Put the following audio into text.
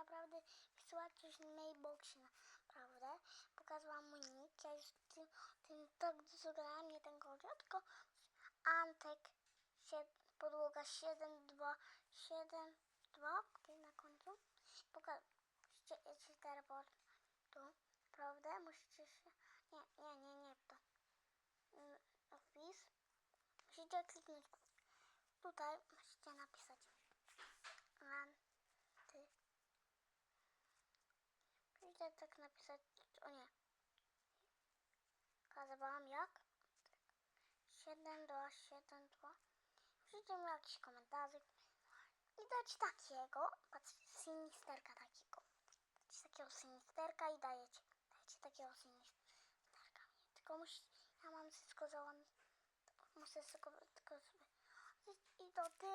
naprawdę wysłać coś na mailboxie, naprawdę. Pokazałam mu nick, ja już tym, tym tak dużo grałem, nie ten godzio, tylko Antek, podłoga 7, 2, 7, 2, na końcu. Pokażcie się teleport tu, prawda? Musicie się, nie, nie, nie, nie to. Mm, Wpis. Musicie kliknąć tutaj, musicie napisać Musicie tak napisać, o nie. Kazałam jak? 7, 2, 7, 2. Musicie mi jakiś komentarzyk i dać takiego, patrzcie, sinisterka takiego. Dajcie takiego sinisterka i dajecie. Dajcie takiego sinisterka. Tylko musi, ja mam wszystko załamać. Muszę tylko, tylko sobie. I to tyle.